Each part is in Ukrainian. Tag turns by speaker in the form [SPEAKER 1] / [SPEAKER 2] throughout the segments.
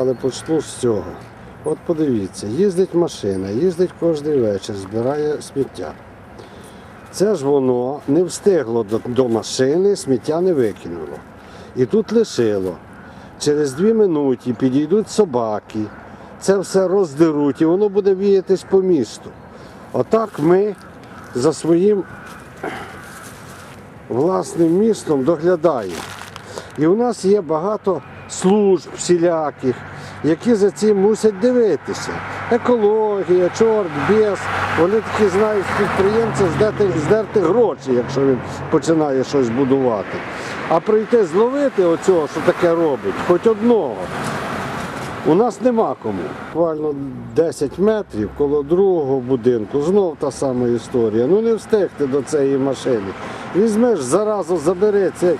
[SPEAKER 1] але почну з цього. От подивіться, їздить машина, їздить кожен вечір, збирає сміття. Це ж воно не встигло до, машини, сміття не викинуло. І тут лишило. Через дві минуті підійдуть собаки, це все роздеруть і воно буде віятись по місту. Отак ми за своїм власним містом доглядаємо. І у нас є багато служб всіляких, які за цим мусять дивитися. Екологія, чорт, біс. Вони такі знають підприємця здерти, здерти гроші, якщо він починає щось будувати. А прийти зловити оцього, що таке робить, хоч одного. У нас нема кому. Буквально 10 метрів коло другого будинку. Знов та сама історія. Ну не встигти до цієї машини. Візьмеш заразу, забери це,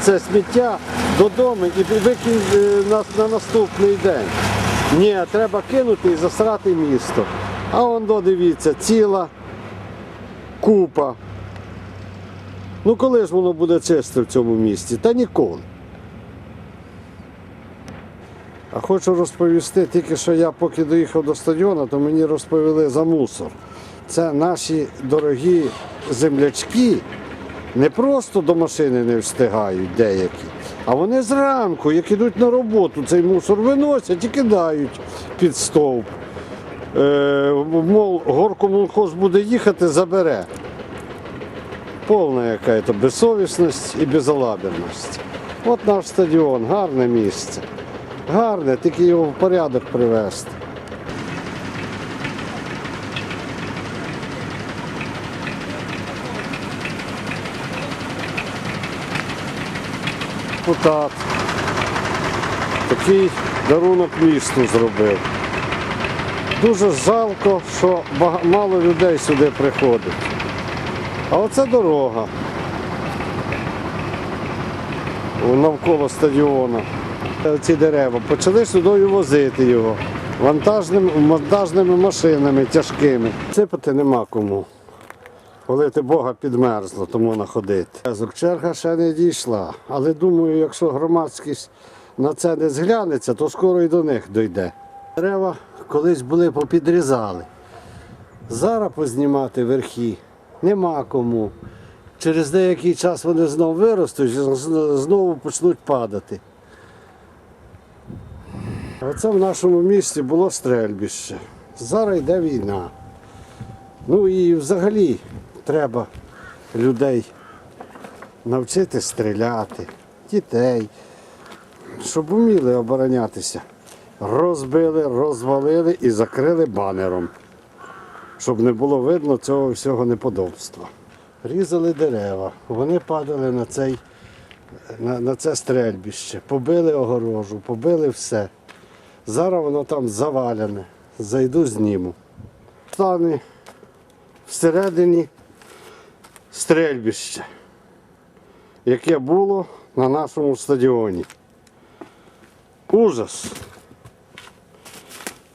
[SPEAKER 1] це сміття додому і викинь е, на, на наступний день. Ні, треба кинути і засрати місто. А он дивіться, ціла купа. Ну коли ж воно буде чисте в цьому місті? Та ніколи. А хочу розповісти, тільки що я поки доїхав до стадіону, то мені розповіли за мусор. Це наші дорогі землячки не просто до машини не встигають деякі, а вони зранку, як ідуть на роботу, цей мусор виносять і кидають під стовп. Е, мов, горкомунхоз буде їхати, забере. Повна яка безсовісність і безалаберність. От наш стадіон, гарне місце. Гарне, тільки його в порядок привести. Депутат такий дарунок місту зробив. Дуже жалко, що мало людей сюди приходить. А оце дорога навколо стадіону. Ці дерева почали сюди возити його вантажними, вантажними машинами тяжкими. Сипати нема кому. Полити Бога підмерзло, тому находити. Черга ще не дійшла, але думаю, якщо громадськість на це не зглянеться, то скоро і до них дойде. Дерева колись були попідрізали. Зараз познімати верхи нема кому. Через деякий час вони знову виростуть і знову почнуть падати. Оце в нашому місті було стрельбище. Зараз йде війна. Ну і взагалі треба людей навчити стріляти, дітей, щоб вміли оборонятися. Розбили, розвалили і закрили банером, щоб не було видно цього всього неподобства. Різали дерева, вони падали на, цей, на, на це стрельбище, побили огорожу, побили все. Зараз воно там завалене. Зайду зніму. Стане всередині стрельбище, яке було на нашому стадіоні. Ужас.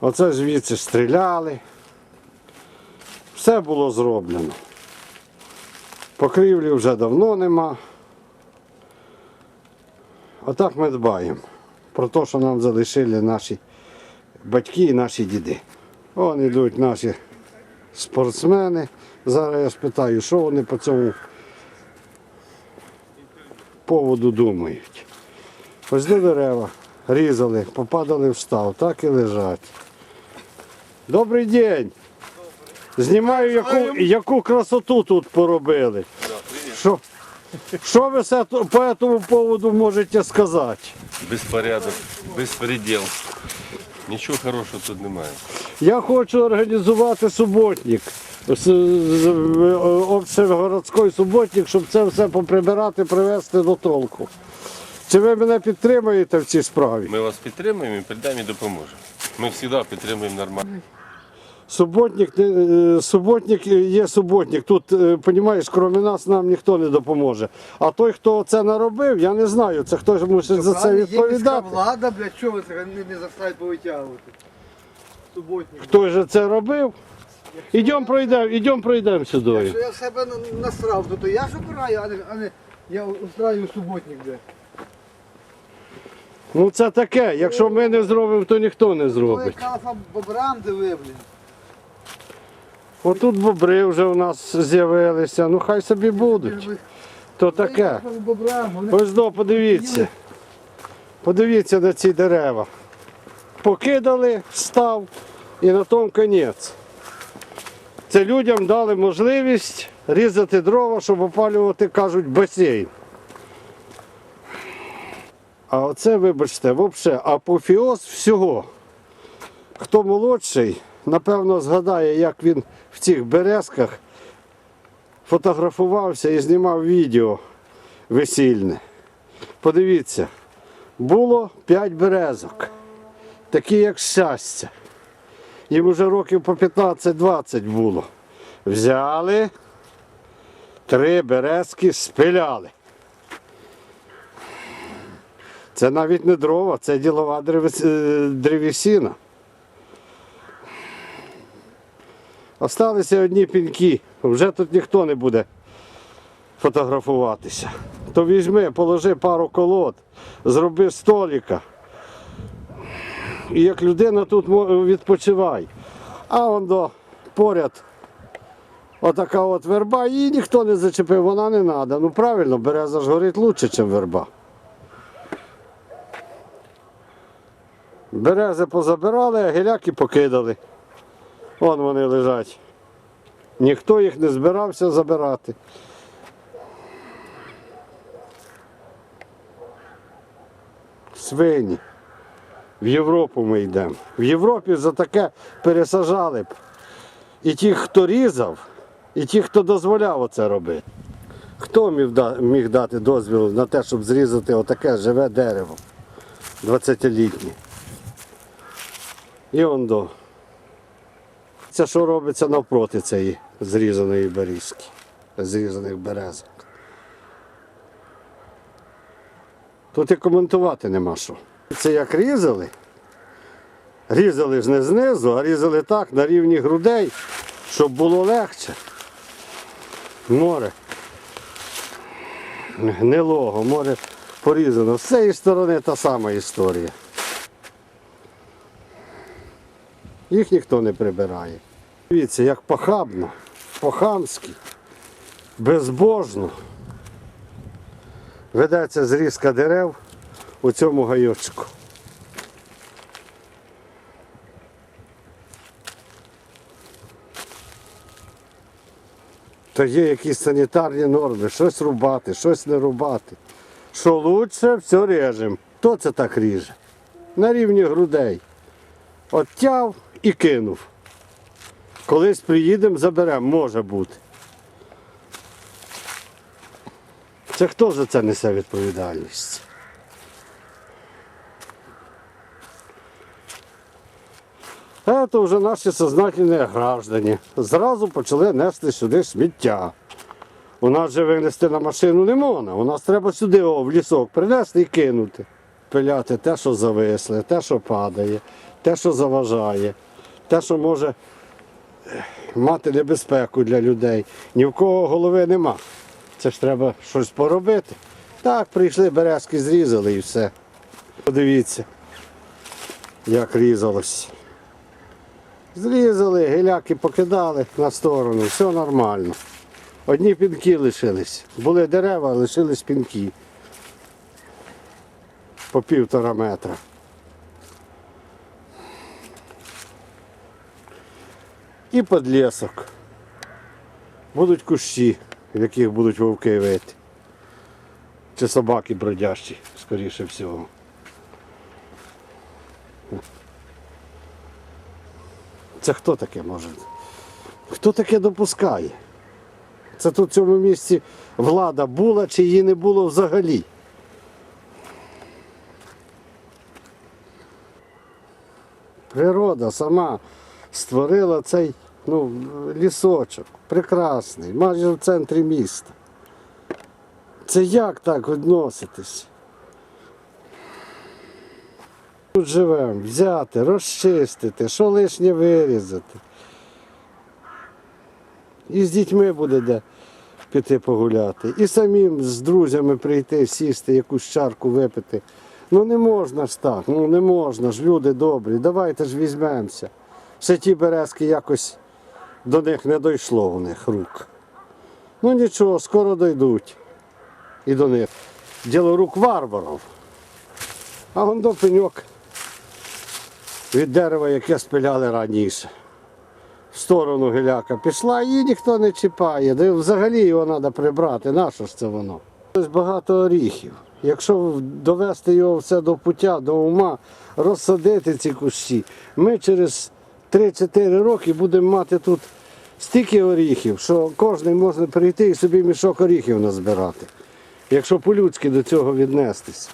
[SPEAKER 1] Оце звідси стріляли. Все було зроблено. Покрівлі вже давно нема. Отак ми дбаємо про те, що нам залишили наші батьки і наші діди. Вон йдуть наші спортсмени. Зараз я спитаю, що вони по цьому поводу думають. Ось до дерева різали, попадали в став, так і лежать. Добрий день! Знімаю, яку, яку красоту тут поробили. Що, що ви по цьому поводу можете сказати?
[SPEAKER 2] Безпорядок, безпреділ. Нічого хорошого тут немає.
[SPEAKER 1] Я хочу організувати суботник. е, суботник, щоб це все поприбирати, привести до толку. Чи ви мене підтримуєте в цій справі?
[SPEAKER 2] Ми вас підтримуємо і прийдемо і допоможемо. Ми завжди підтримуємо нормально.
[SPEAKER 1] Суботник, е, суботник є суботник. Тут, розумієш, крім нас нам ніхто не допоможе. А той, хто це наробив, я не знаю. Це хтось мусить за це
[SPEAKER 3] Правильно, Є
[SPEAKER 1] відповідати.
[SPEAKER 3] влада, блядь, що ви не, заставить повитягувати? Суботник.
[SPEAKER 1] Хто ж це робив? Ідемо пройдемо, ідемо пройдемо сюди.
[SPEAKER 3] Якщо я себе насрав, то, я ж обираю, а не, а не я устраю суботник, де.
[SPEAKER 1] Ну це таке, якщо ми не зробимо, то ніхто не зробить.
[SPEAKER 3] калафа бобрам диви, блін.
[SPEAKER 1] Отут бобри вже у нас з'явилися, ну хай собі будуть. То таке. Ось до, подивіться. Подивіться на ці дерева. Покидали, став і на тому конець. Це людям дали можливість різати дрова, щоб опалювати, кажуть, басейн. А оце, вибачте, взагалі апофіоз всього. Хто молодший, напевно, згадає, як він в цих березках фотографувався і знімав відео весільне. Подивіться, було 5 березок, такі як щастя. Їм вже років по 15-20 було. Взяли три березки, спиляли. Це навіть не дрова, це ділова древес- е, древесина. Осталися одні піньки, вже тут ніхто не буде фотографуватися. То візьми, положи пару колод, зроби століка. І як людина тут відпочивай. А он до поряд отака от верба, її ніхто не зачепив, вона не треба. Ну правильно, береза ж горить краще, ніж верба. Берези позабирали, а гіляки покидали. Вон вони лежать. Ніхто їх не збирався забирати. Свині. В Європу ми йдемо. В Європі за таке пересажали б. І ті, хто різав, і ті, хто дозволяв оце робити. Хто міг, дати дозвіл на те, щоб зрізати отаке живе дерево 20-літнє? І он до. Це що робиться навпроти цієї зрізаної берізки, зрізаних березок. Тут і коментувати нема що. Це як різали. Різали ж не знизу, а різали так на рівні грудей, щоб було легше. Море. Гнилого, море порізано. З цієї сторони та сама історія. Їх ніхто не прибирає. Дивіться, як похабно, по-хамськи, безбожно ведеться зрізка дерев у цьому гайочку. То є якісь санітарні норми, щось рубати, щось не рубати. Що лучше, все режемо. Хто це так ріже? На рівні грудей. Оттяв і кинув. Колись приїдемо, заберемо, може бути. Це хто за це несе відповідальність? Це вже наші сознательні граждані. Зразу почали нести сюди сміття. У нас же винести на машину не можна. У нас треба сюди, о, в лісок, принести і кинути. Пиляти те, що зависле, те, що падає, те, що заважає, те, що може мати небезпеку для людей. Ні в кого голови нема. Це ж треба щось поробити. Так, прийшли, березки зрізали і все. Подивіться, як різалось. Зрізали, гіляки покидали на сторону, все нормально. Одні пінки лишились. Були дерева, лишились пінки. По півтора метра. І підлісок. Будуть кущі, в яких будуть вовки вити. Чи собаки бродящі, скоріше всього. Це хто таке може? Хто таке допускає? Це тут в цьому місці влада була чи її не було взагалі. Природа сама створила цей ну, лісочок, прекрасний, майже в центрі міста. Це як так відноситись? Тут живемо, взяти, розчистити, що лишнє вирізати. І з дітьми буде де піти погуляти. І самим з друзями прийти, сісти, якусь чарку випити Ну не можна ж так, ну не можна ж, люди добрі, давайте ж візьмемося. Ще ті березки якось до них не дійшло у них рук. Ну нічого, скоро дійдуть і до них. Діло рук варварів. А вон до пеньок від дерева, яке спиляли раніше. В сторону гіляка пішла, її ніхто не чіпає. Де взагалі його треба прибрати. Нащо ж це воно? Ось багато оріхів. Якщо довести його все до пуття, до ума, розсадити ці кущі, ми через 3-4 роки будемо мати тут стільки оріхів, що кожен може прийти і собі мішок оріхів назбирати. Якщо по-людськи до цього віднестися.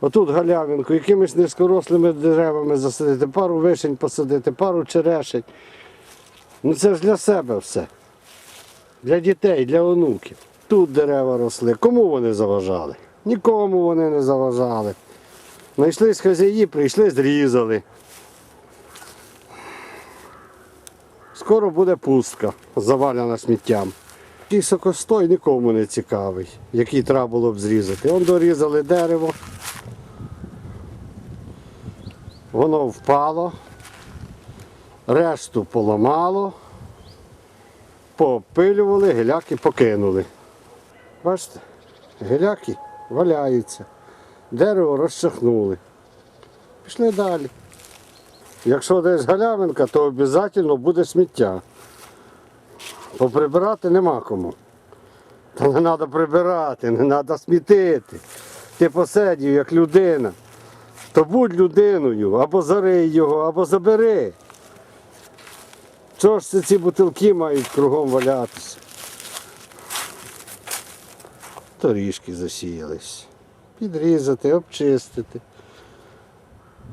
[SPEAKER 1] Отут галявинку, якимись низькорослими деревами засадити, пару вишень посадити, пару черешень. Ну це ж для себе все. Для дітей, для онуків. Тут дерева росли. Кому вони заважали? Нікому вони не заважали. Знайшлись хазяї, прийшли, зрізали. Скоро буде пустка, завалена сміттям. Такий сокостой нікому не цікавий, який треба було б зрізати. Он дорізали дерево. Воно впало, решту поламало, попилювали, геляки покинули. Бачите, геляки валяються, дерево розчахнули. Пішли далі. Якщо десь галявинка, то обов'язково буде сміття. Поприбирати нема кому. Не треба прибирати, не треба смітити. Ти посидів як людина. То будь людиною, або зарий його, або забери. Чого ж це ці бутилки мають кругом валятися? Торішки засіялись. Підрізати, обчистити.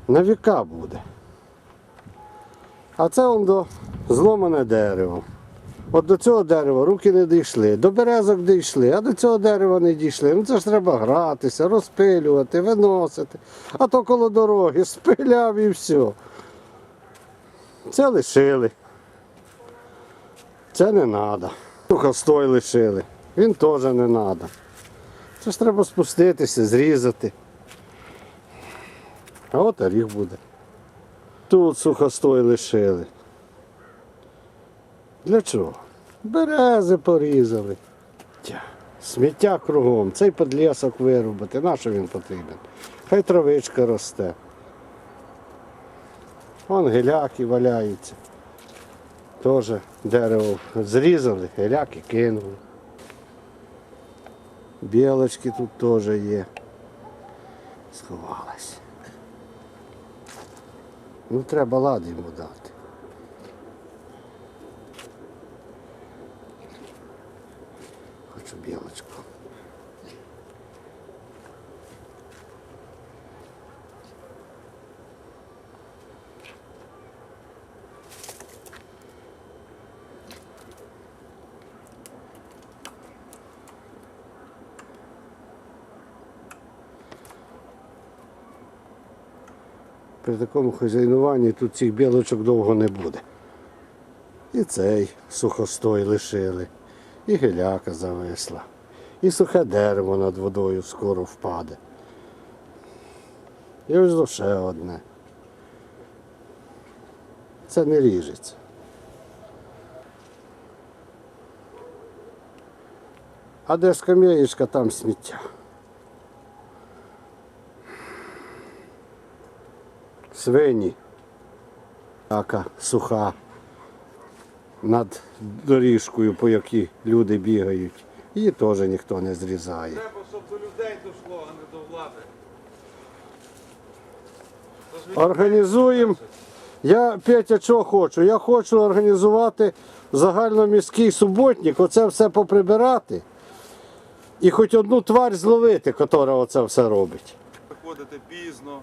[SPEAKER 1] На віка буде. А це он до зломане дерево. От до цього дерева руки не дійшли, до березок дійшли, а до цього дерева не дійшли. Ну це ж треба гратися, розпилювати, виносити. А то коло дороги спиляв і все. Це лишили. Це не треба. Сухостой лишили. Він теж не треба. Це ж треба спуститися, зрізати. А от оріх буде. Тут сухостой лишили. Для чого? Берези порізали. Тя. Сміття кругом, цей подлісок вирубати. На що він потрібен? Хай травичка росте. Вон геляки валяються. Теж дерево зрізали, геляки кинули. Білочки тут теж є. Сховалась. Ну треба лад йому дати. Хочу білочку. При такому хазяйнуванні тут цих білочок довго не буде. І цей сухостой лишили, і геляка зависла, і сухе дерево над водою скоро впаде. І ось лише одне. Це не ріжеться. А де скам'яєчка, там сміття. Свині. Така суха над доріжкою, по якій люди бігають. Її теж ніхто не зрізає.
[SPEAKER 3] Треба, щоб до людей дійшло, а не до влади.
[SPEAKER 1] Організуємо. Я Петя, що хочу? Я хочу організувати загальноміський суботник, оце все поприбирати. І хоч одну тварь зловити, яка оце все робить.
[SPEAKER 3] Приходите пізно.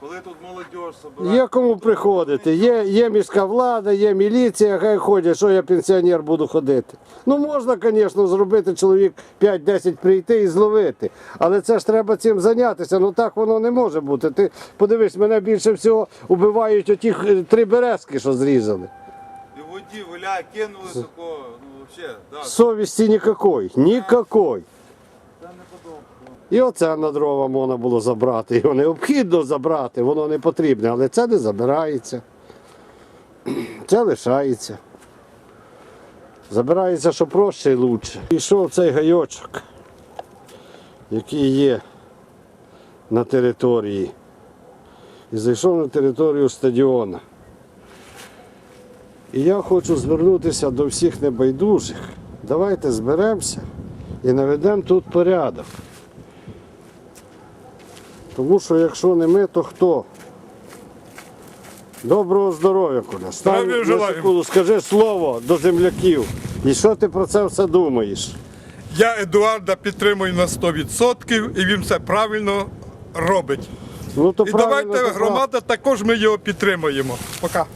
[SPEAKER 3] Коли тут молодь собирає.
[SPEAKER 1] Є кому приходити, є, є міська влада, є міліція, хай ходять, що я пенсіонер буду ходити. Ну можна, звісно, зробити чоловік 5-10 прийти і зловити. Але це ж треба цим зайнятися. Ну так воно не може бути. Ти подивись, мене більше всього убивають оті три березки, що зрізали.
[SPEAKER 3] І воді виляє, кинули такого, ну взагалі, да.
[SPEAKER 1] Совісті ніякої. Ніякої. І оце на дрова можна було забрати. Його необхідно забрати, воно не потрібне, але це не забирається. Це лишається. Забирається, що проще і лучше. Пішов цей гайочок, який є на території. І зайшов на територію стадіона. І я хочу звернутися до всіх небайдужих. Давайте зберемося і наведемо тут порядок. Тому що якщо не ми, то хто? Доброго здоров'я, Коля. Стань
[SPEAKER 4] Здравия
[SPEAKER 1] на секунду, скажи слово до земляків. І що ти про це все думаєш?
[SPEAKER 4] Я Едуарда підтримую на 100% і він все правильно робить.
[SPEAKER 1] Ну, то
[SPEAKER 4] І
[SPEAKER 1] правильно,
[SPEAKER 4] давайте
[SPEAKER 1] то
[SPEAKER 4] громада також ми його підтримуємо. Пока.